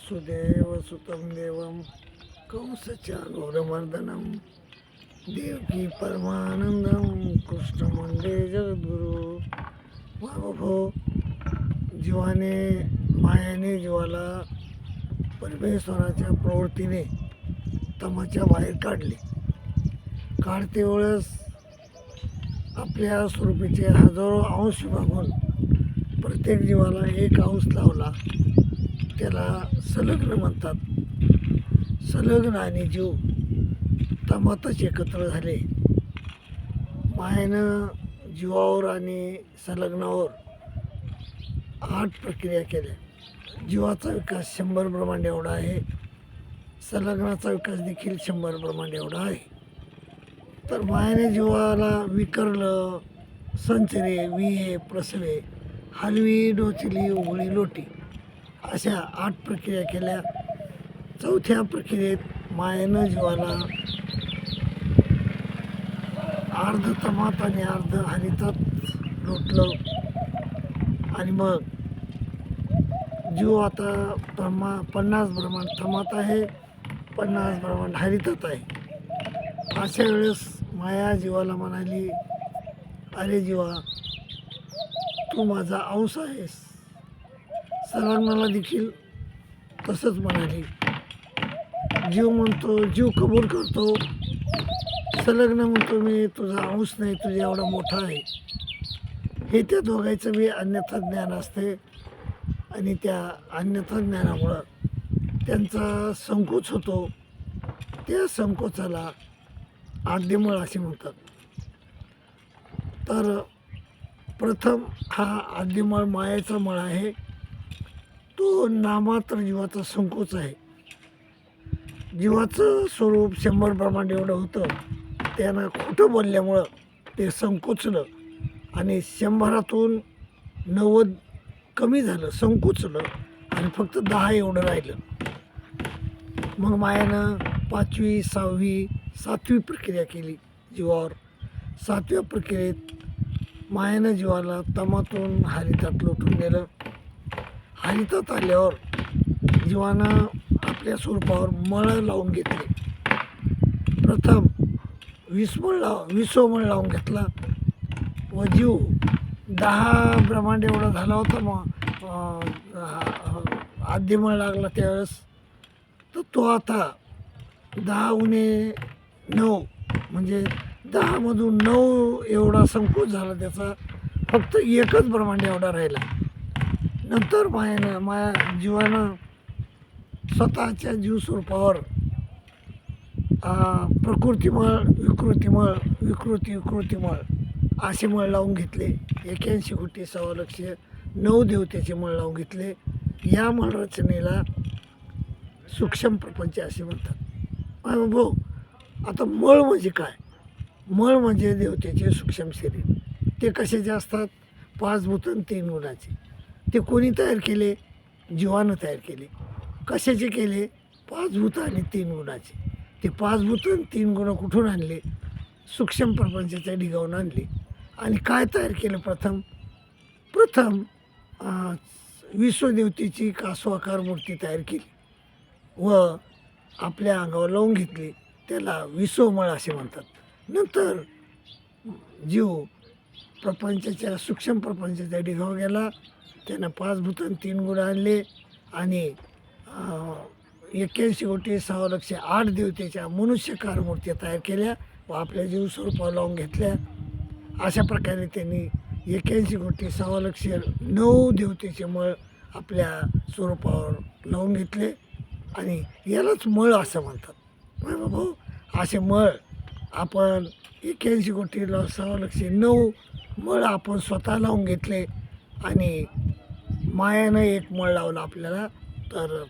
वसुदेवसुतं देवं कंसचानूरमर्दनं देवकी परमानन्दं कृष्णमंडे जगद्गुरु बाबा जीवाने मायाने जीवाला परमेश्वराच्या प्रवृत्तीने तमाच्या बाहेर काढले. काढते वेळेस आपल्या स्वरूपीचे हजारो अंश विभागून प्रत्येक जीवाला एक अंश लावला. त्याला संलग्न म्हणतात. संलग्न आणि जीव तमातच एकत्र झाले. मायानं जीवावर आणि संलग्नावर आठ प्रक्रिया केल्या. जीवाचा विकास शंभर प्रमाण एवढा आहे. संलग्नाचा विकास देखील शंभर प्रमाण एवढा आहे. तर मायाने जीवाला विकरलं संचरे विये प्रसवे हलवी डोचली उघळी लोटी. अशा आठ प्रक्रिया केल्या. चौथ्या प्रक्रियेत मायानं जीवाला अर्ध तमात आणि अर्ध हरितात लोटलं. आणि मग जीव आता ब्रह्मा पन्नास ब्रह्मांड तमात आहे पन्नास ब्रह्मांड हरितात आहे. अशा वेळेस माया जीवाला म्हणाली अरे जीवा तू माझा अंश आहेस. सर्वांना देखील तसंच म्हणाली. जीव म्हणतो जीव कबूल करतो. संलग्न म्हणतो मी तुझा अंश नाही तुझ्या एवढा मोठा आहे. हे त्या दोघांचं मी अन्यथा ज्ञान असते. आणि त्या अन्यथा ज्ञानामुळं त्यांचा संकोच होतो. त्या संकोचाला आद्यमळ असे म्हणतात. तर प्रथम हा आद्यमळ मायाचा मळ आहे. तो नामात्र जीवाचा संकोच आहे. जीवाचं स्वरूप शंभर प्रमाण एवढं होतं त्यानं खोटं बोलल्यामुळं ते संकोचलं आणि शंभरातून नव्वद कमी झालं संकोचलं आणि फक्त दहा एवढं राहिलं. मग मायानं पाचवी सहावी सातवी प्रक्रिया केली जीवावर. सातव्या प्रक्रियेत मायानं जीवाला तमातून हरितात लोटून गेलं हरितात आल्यावर जीवानं आपल्या स्वरूपावर मळ लावून घेतले. प्रथम विस्मळ लाव विसोमळ लावून घेतला. व जीव दहा ब्रह्मांड एवढा झाला होता मग आद्यमळ लागला त्यावेळेस. तर तो आता दहा उणे नऊ म्हणजे दहामधून नऊ एवढा संकोच झाला त्याचा. फक्त एकच ब्रह्मांड एवढा राहिला. नंतर मायानं माया जीवानं स्वतःच्या जीव स्वरूपावर प्रकृतीमळ विकृतीमळ विकृती विकृतीमळ असे मळ लावून घेतले. एक्याऐंशी कोटी सव्वा लक्ष नऊ देवतेचे मळ लावून घेतले. या मळ रचनेला सूक्ष्म प्रपंच असे म्हणतात. भाऊ आता मळ म्हणजे काय? मळ म्हणजे देवतेचे सूक्ष्म शरीर. ते कशाचे असतात? पाच भूतन तीन गुणाचे. ते कोणी तयार केले? जीवानं तयार केले. कशाचे केले? पाच भूत आणि तीन गुणाचे. ते पाच भूत आणि तीन गुण कुठून आणले? सूक्ष्म प्रपंचाच्या ढिगावून आणले. आणि काय तयार केलं प्रथम? प्रथम विश्वदेवतेची कासवाकार मूर्ती तयार केली व आपल्या अंगावर लावून घेतली. त्याला विश्वमळ असे म्हणतात. नंतर जीव प्रपंचाच्या सूक्ष्म प्रपंचाच्या ढिगावर गेला. त्यानं पाच भूतान तीन गुण आणले आणि एक्क्याऐंशी कोटी सहा लक्ष आठ देवतेच्या मनुष्यकार मूर्त्या तयार केल्या व आपल्या जीव स्वरूपावर लावून घेतल्या. अशा प्रकारे त्यांनी एक्क्याऐंशी कोटी सहा लक्ष नऊ देवतेचे मळ आपल्या स्वरूपावर लावून घेतले आणि यालाच मळ असं म्हणतात. बाबा असे मळ आपण एक्क्याऐंशी कोटी ल सव्वा लक्ष नऊ मळ आपण स्वतः लावून घेतले आणि मायानं एक मळ लावला आपल्याला. तर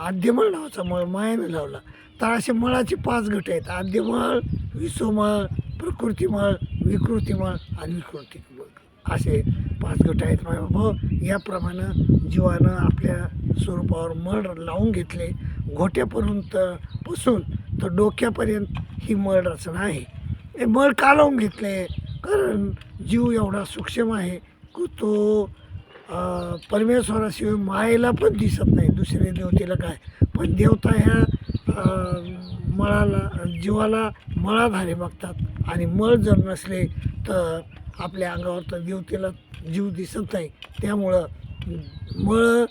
आद्यमळ नावाचा मळ मायानं लावला. तर असे मळाचे पाच गट आहेत. आद्यमळ विश्वमळ प्रकृतीमळ विकृतीमळ आणि विकृतीमळ असे पाच गट आहेत माझ्या भाऊ याप्रमाणे जीवानं आपल्या स्वरूपावर मळ लावून घेतले. घोट्यापर्यंत पासून तर डोक्यापर्यंत ही मळ रचना आहे. हे मळ का लावून घेतले? कारण जीव एवढा सूक्ष्म आहे की तो परमेश्वराशिवाय मायेला पण दिसत नाही. दुसऱ्या देवतेला काय? पण देवता ह्या मळाला जीवाला मळाधारे बघतात. आणि मळ जर नसले तर आपल्या अंगावर तर देवतेला जीव दिसत नाही. त्यामुळं मळ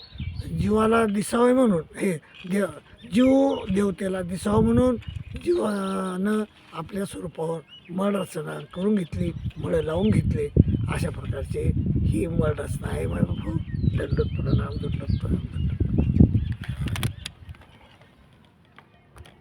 जीवाला दिसावे म्हणून हे देव जीव देवतेला दिसावं म्हणून जीवानं आपल्या स्वरूपावर मळ रचना करून घेतली मळं लावून घेतले अशा प्रकारचे ही मळ रचना आहे. म्हणून बाबू दंडोत प्रणाम दंडोत